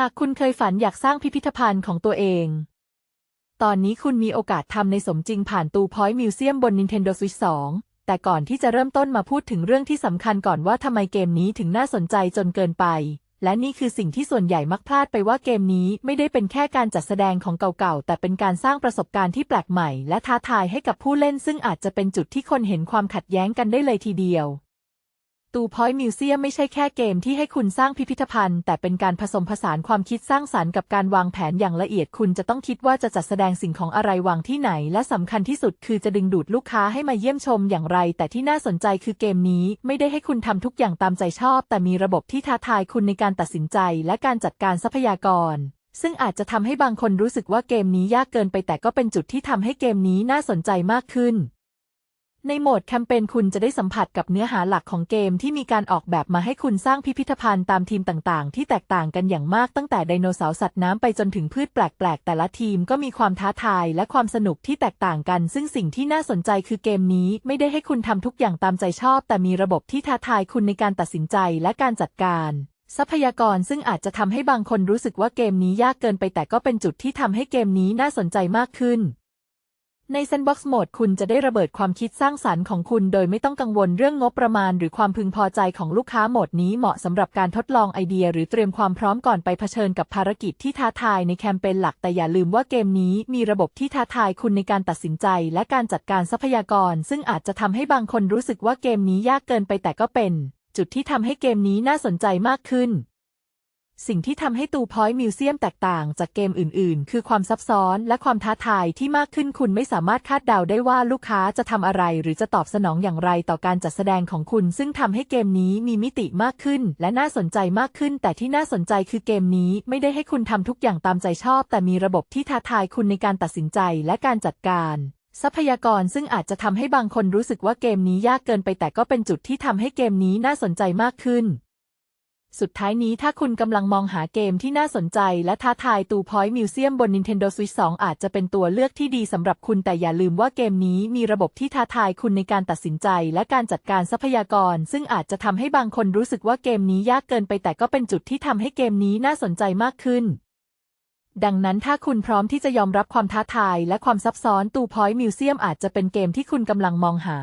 หากคุณเคยฝันอยากสร้างพิพิธภัณฑ์ของตัวเอง ตอนนี้คุณมีโอกาสทำในสมจริงผ่านตูพอยต์มิวเซียมบน Nintendo Switch 2 แต่ก่อนที่จะเริ่มต้นมาพูดถึงเรื่องที่สำคัญก่อนว่าทำไมเกมนี้ถึงน่าสนใจจนเกินไป และนี่คือสิ่งที่ส่วนใหญ่มักพลาดไปว่าเกมนี้ไม่ได้เป็นแค่การจัดแสดงของเก่าๆ แต่เป็นการสร้างประสบการณ์ที่แปลกใหม่ และท้าทายให้กับผู้เล่น ซึ่งอาจจะเป็นจุดที่คนเห็นความขัดแย้งกันได้เลยทีเดียว ตูพอยต์มิวเซียมไม่ใช่แค่เกมที่ให้คุณสร้างพิพิธภัณฑ์ แต่เป็นการผสมผสานความคิดสร้างสารรค์กับการวางแผนอย่างละเอียดคุณจะต้องคิดว่าจะจัดแสดงสิ่งของอะไรวางที่ไหน และสำคัญที่สุดคือจะดึงดูดลูกค้าให้มาเยี่ยมชมอย่างไร แต่ที่น่าสนใจคือเกมนี้ ไม่ได้ให้คุณทำทุกอย่างตามใจชอบ แต่มีระบบที่ท้าทายคุณในการตัดสินใจ และการจัดการทรัพยากรซึ่งอาจจะทำให้บางคนรู้สึกว่าเกมนี้ยากเกินไปแต่ก็เป็นจุดที่ทำให้เกมนี้น่าสนใจมากขึ้น ในโหมดแคมเปญคุณจะได้สัมผัสกับเนื้อหาหลักของเกมที่มีการออกแบบมาให้คุณสร้างพิพิธภัณฑ์ตามทีมต่างๆ ที่แตกต่างกันอย่างมากตั้งแต่ไดโนเสาร์สัตว์น้ำไปจนถึงพืชแปลกๆ แต่ละทีมก็มีความท้าทายและความสนุกที่แตกต่างกัน ซึ่งสิ่งที่น่าสนใจคือเกมนี้ไม่ได้ให้คุณทำทุกอย่างตามใจชอบ แต่มีระบบที่ท้าทายคุณในการตัดสินใจและการจัดการทรัพยากรซึ่งอาจจะทำให้บางคนรู้สึกว่าเกมนี้ยากเกินไปแต่ก็เป็นจุดที่ทำให้เกมนี้น่าสนใจมากขึ้น ใน Sandbox Mode คุณจะได้ระเบิดความคิดสร้างสรรค์ของคุณ โดยไม่ต้องกังวลเรื่องงบประมาณ หรือความพึงพอใจของลูกค้าโหมดนี้เหมาะสำหรับการทดลองไอเดีย หรือเตรียมความพร้อมก่อนไปเผชิญกับภารกิจที่ท้าทายในแคมเปญหลักแต่อย่าลืมว่าเกมนี้มีระบบที่ท้าทายคุณในการตัดสินใจ และการจัดการทรัพยากร ซึ่งอาจจะทำให้บางคนรู้สึกว่าเกมนี้ยากเกินไปแต่ก็เป็น จุดที่ทำให้เกมนี้น่าสนใจมากขึ้น สิ่งที่ทำให้ตูพอยต์มิวเซียมแตกต่างจากเกมอื่น ๆ คือความซับซ้อนและความท้าทายที่มากขึ้นคุณไม่สามารถคาดเดาได้ว่าลูกค้าจะทำอะไรหรือจะตอบสนองอย่างไรต่อการจัดแสดงของคุณ ซึ่งทำให้เกมนี้มีมิติมากขึ้น และน่าสนใจมากขึ้น แต่ที่น่าสนใจคือเกมนี้ไม่ได้ให้คุณทำทุกอย่างตามใจชอบ แต่มีระบบที่ท้าทายคุณในการตัดสินใจและการจัดการทรัพยากรซึ่งอาจจะทำให้บางคนรู้สึกว่าเกมนี้ยากเกินไปแต่ก็เป็นจุดที่ทำให้เกมนี้น่าสนใจมากขึ้น สุดท้ายนี้ถ้าคุณกำลังมองหาเกมที่น่าสนใจ และท้าทายตูพอยต์มิวเซียมบน Nintendo Switch 2 อาจจะเป็นตัวเลือกที่ดีสำหรับคุณแต่อย่าลืมว่าเกมนี้มีระบบที่ท้าทายคุณในการตัดสินใจ และการจัดการทรัพยากร ซึ่งอาจจะทำให้บางคนรู้สึกว่าเกมนี้ยากเกินไปแต่ก็เป็นจุดที่ทำให้เกมนี้น่าสนใจมากขึ้นดังนั้นถ้าคุณพร้อมที่จะยอมรับความท้าทายและความซับซ้อนตูพอยต์มิวเซียมอาจจะเป็นเกมที่คุณกำลังมองหา